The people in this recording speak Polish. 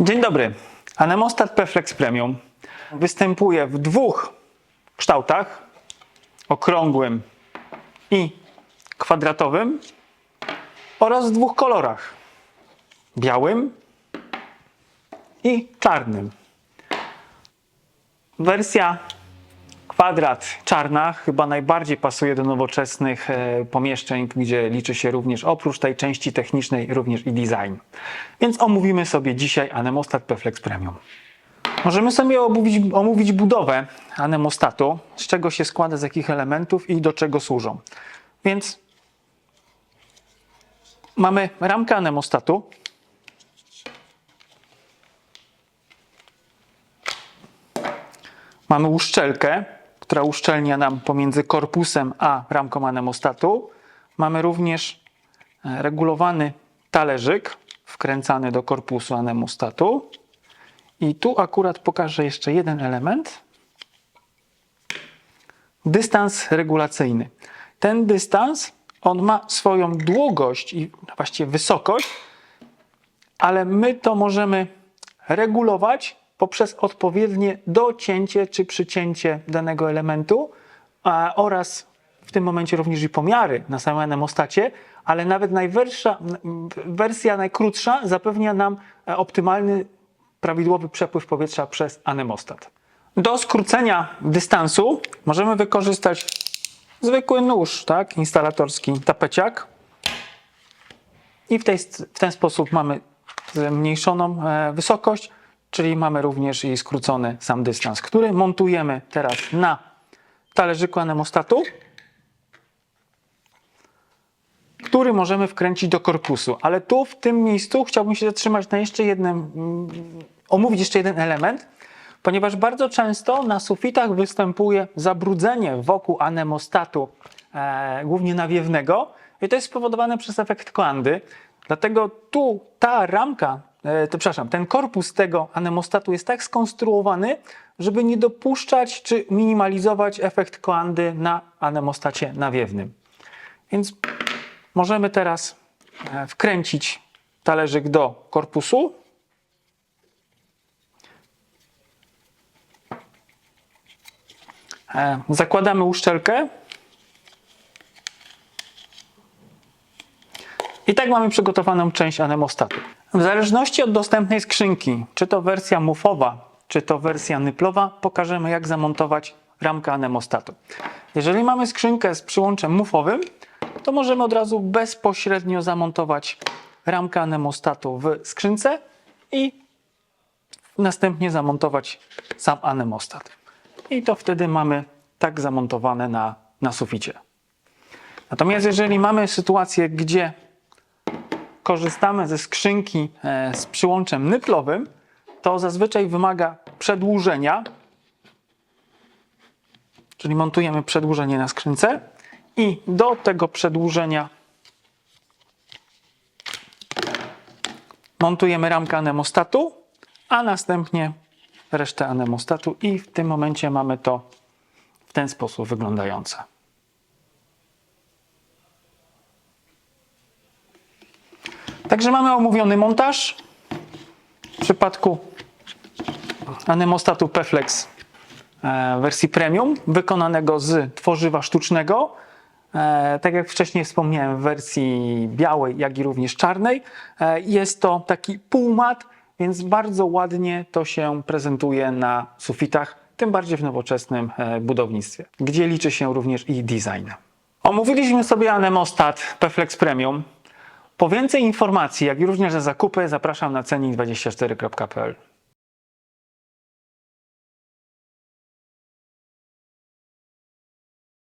Dzień dobry. Anemostat Perflex Premium występuje w dwóch kształtach: okrągłym i kwadratowym oraz w dwóch kolorach: białym i czarnym. Wersja kwadrat czarna chyba najbardziej pasuje do nowoczesnych e, pomieszczeń, gdzie liczy się również oprócz tej części technicznej również i design. Więc omówimy sobie dzisiaj Anemostat Perflex Premium. Możemy sobie omówić, omówić budowę anemostatu, z czego się składa, z jakich elementów i do czego służą. Więc mamy ramkę anemostatu. Mamy uszczelkę, która uszczelnia nam pomiędzy korpusem a ramką anemostatu. Mamy również e, regulowany talerzyk wkręcany do korpusu anemostatu. I tu akurat pokażę jeszcze jeden element. Dystans regulacyjny. Ten dystans, on ma swoją długość i właściwie wysokość, ale my to możemy regulować poprzez odpowiednie docięcie czy przycięcie danego elementu a, oraz w tym momencie również i pomiary na samym anemostacie, ale nawet najwyższa m, wersja najkrótsza zapewnia nam e, optymalny, prawidłowy przepływ powietrza przez anemostat. Do skrócenia dystansu możemy wykorzystać zwykły nóż, tak, instalatorski tapeciak, i w, tej, w ten sposób mamy zmniejszoną e, wysokość, czyli mamy również i skrócony sam dystans, który montujemy teraz na talerzyku anemostatu, który możemy wkręcić do korpusu. Ale tu w tym miejscu chciałbym się zatrzymać na jeszcze jednym, mm, omówić jeszcze jeden element, ponieważ bardzo często na sufitach występuje zabrudzenie wokół anemostatu, e, głównie nawiewnego, i to jest spowodowane przez efekt koandy. Dlatego tu ta ramka, to, przepraszam, ten korpus tego anemostatu jest tak skonstruowany, żeby nie dopuszczać czy minimalizować efekt koandy na anemostacie nawiewnym. Więc możemy teraz e, wkręcić talerzyk do korpusu. E, Zakładamy uszczelkę. I tak mamy przygotowaną część anemostatu. W zależności od dostępnej skrzynki, czy to wersja mufowa, czy to wersja nyplowa, pokażemy jak zamontować ramkę anemostatu. Jeżeli mamy skrzynkę z przyłączem mufowym, to możemy od razu bezpośrednio zamontować ramkę anemostatu w skrzynce i następnie zamontować sam anemostat. I to wtedy mamy tak zamontowane na, na suficie. Natomiast jeżeli mamy sytuację, gdzie korzystamy ze skrzynki e, z przyłączem nyplowym, to zazwyczaj wymaga przedłużenia, czyli montujemy przedłużenie na skrzynce i do tego przedłużenia montujemy ramkę anemostatu, a następnie resztę anemostatu i w tym momencie mamy to w ten sposób wyglądające. Także mamy omówiony montaż. W przypadku anemostatu Peflex e, wersji premium, wykonanego z tworzywa sztucznego. E, Tak jak wcześniej wspomniałem, w wersji białej, jak i również czarnej. E, Jest to taki półmat, więc bardzo ładnie to się prezentuje na sufitach, tym bardziej w nowoczesnym budownictwie, gdzie liczy się również i design. Omówiliśmy sobie anemostat Peflex Premium. Po więcej informacji, jak i również za zakupy, zapraszam na cenik24.pl.